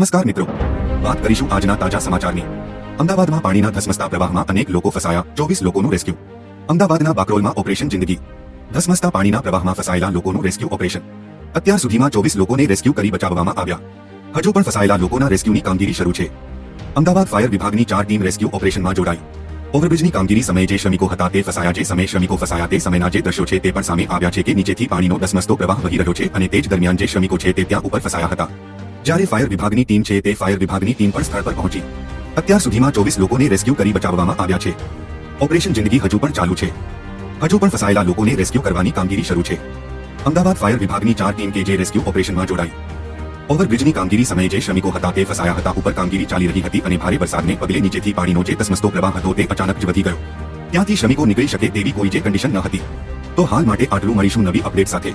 નમસ્કાર મિત્રો. વાત કરીશું આજના તાજા સમાચારની. અમદાવાદમાં પાણીના ધસમસતા પ્રવાહમાં અનેક લોકો ફસાયા, ચોવીસ લોકોનું રેસ્ક્યુ. અમદાવાદના બાકરોલમાં ઓપરેશન જિંદગી. ધસમસતા પાણીના પ્રવાહમાં ફસાયેલા લોકોનું રેસ્ક્યુ ઓપરેશન. અત્યાર સુધીમાં ચોવીસ લોકોને રેસ્ક્યુ કરી બચાવવામાં આવ્યા. હજુ પણ ફસાયેલા લોકોના રેસ્ક્યુની કામગીરી શરૂ છે. અમદાવાદ ફાયર વિભાગની ચાર ટીમ રેસ્ક્યુ ઓપરેશનમાં જોડાઈ. ઓવરબ્રિજની કામગીરી સમયે જે શ્રમિકો હતા તે ફસાયા જે સમયે શ્રમિકો ફસાયા તે સમયના જે દ્રશ્યો છે તે પણ સામે આવ્યા છે કે નીચેથી પાણીનો ધસમસતો પ્રવાહ વહી રહ્યો છે અને તે જ દરમિયાન જે શ્રમિકો છે તે ત્યાં ઉપર ફસાયા હતા. જ્યારે ફાયર વિભાગની ટીમ છે તે ફાયર વિભાગની ટીમ પણ સ્થળ પર પહોંચી. અત્યાર સુધીમાં ચોવીસ લોકોને રેસ્ક્યુ કરી બચાવવામાં આવ્યા છે. ઓપરેશન જિંદગી હજુ પણ ચાલુ છે. હજુ પણ ફસાયેલા લોકોને રેસ્ક્યુ કરવાની કામગીરી શરૂ છે. અમદાવાદ ફાયર વિભાગની ચાર ટીમ કે જે રેસ્ક્યુ ઓપરેશનમાં જોડાઈ. ઓવરબ્રિજની કામગીરી સમયે જે શ્રમિકો હતા તે ફસાયા હતા, ઉપર કામગીરી ચાલી રહી હતી અને ભારે વરસાદને પગલે નીચેથી પાણીનો જે તસમસતો પ્રવાહ હતો તે અચાનક જ વધી ગયો. ત્યાંથી શ્રમિકો નીકળી શકે તેવી કોઈ જે કન્ડિશન ન હતી. તો હાલ માટે આટલું મળીશું નવી અપડેટ સાથે.